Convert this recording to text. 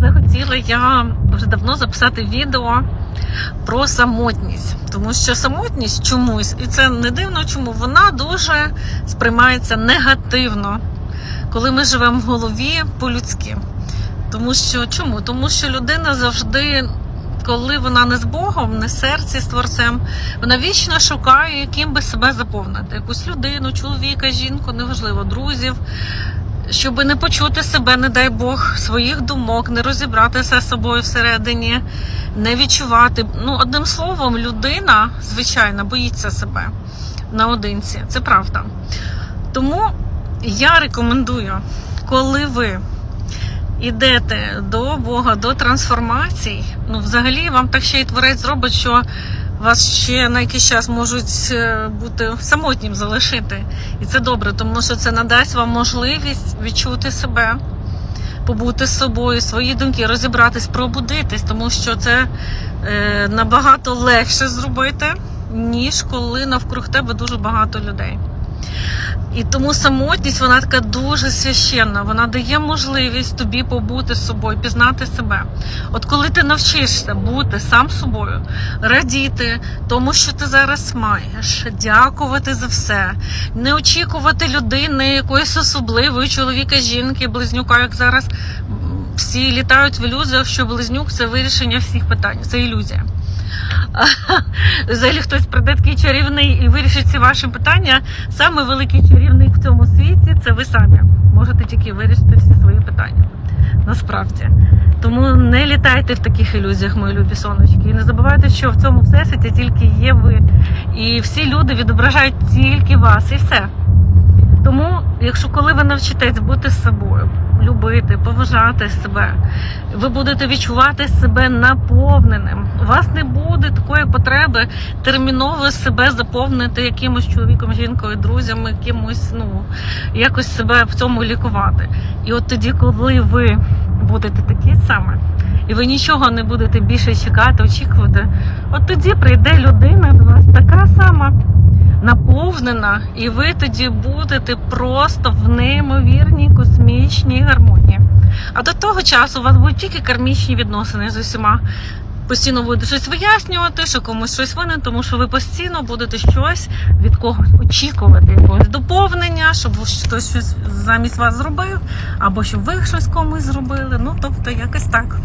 захотіла я вже давно записати відео про самотність, тому що самотність чомусь, і це не дивно, чому вона дуже сприймається негативно, коли ми живемо в голові по-людськи. Тому що чому? Тому що людина завжди, коли вона не з Богом, не в серці з творцем, вона вічно шукає, яким би себе заповнити. Якусь людину, чоловіка, жінку, неважливо, друзів. Щоб не почути себе, не дай Бог, своїх думок, не розібратися з собою всередині, не відчувати. Ну, одним словом, людина, звичайно, боїться себе наодинці. Це правда. Тому я рекомендую, коли ви йдете до Бога, до трансформацій, ну, взагалі вам так ще й творець зробить, що вас ще на якийсь час можуть е, бути самотнім залишити. І це добре, тому що це надасть вам можливість відчути себе, побути з собою, свої думки, розібратись, пробудитись, тому що це е, набагато легше зробити, ніж коли навкруг тебе дуже багато людей. І тому самотність вона така дуже священна. Вона дає можливість тобі побути з собою, пізнати себе. От коли ти навчишся бути сам собою, радіти тому, що ти зараз маєш, дякувати за все, не очікувати людини якоїсь особливої чоловіка, жінки, близнюка, як зараз всі літають в ілюзіях, що близнюк це вирішення всіх питань. Це ілюзія. Взагалі хтось прийде такий чарівний і вирішить ці ваші питання. Саме великий чарівник в цьому світі це ви самі. Можете тільки вирішити всі свої питання. Насправді. Тому не літайте в таких ілюзіях, мої любі сонечки. І не забувайте, що в цьому всесвіті тільки є ви. І всі люди відображають тільки вас, і все. Тому, якщо коли ви навчитесь бути з собою, любити, поважати себе, ви будете відчувати себе наповненим. У вас не буде такої потреби терміново себе заповнити якимось чоловіком, жінкою, друзями, якимось, ну якось себе в цьому лікувати. І от тоді, коли ви будете такі саме, і ви нічого не будете більше чекати, очікувати, от тоді прийде людина до вас така сама наповнена, і ви тоді будете просто в неймовірній космічній гармонії. А до того часу у вас будуть тільки кармічні відносини з усіма. Постійно будете щось вияснювати, що комусь щось винен, тому що ви постійно будете щось від когось очікувати, якогось доповнення, щоб хтось щось замість вас зробив, або щоб ви щось комусь зробили. Ну тобто, якось так.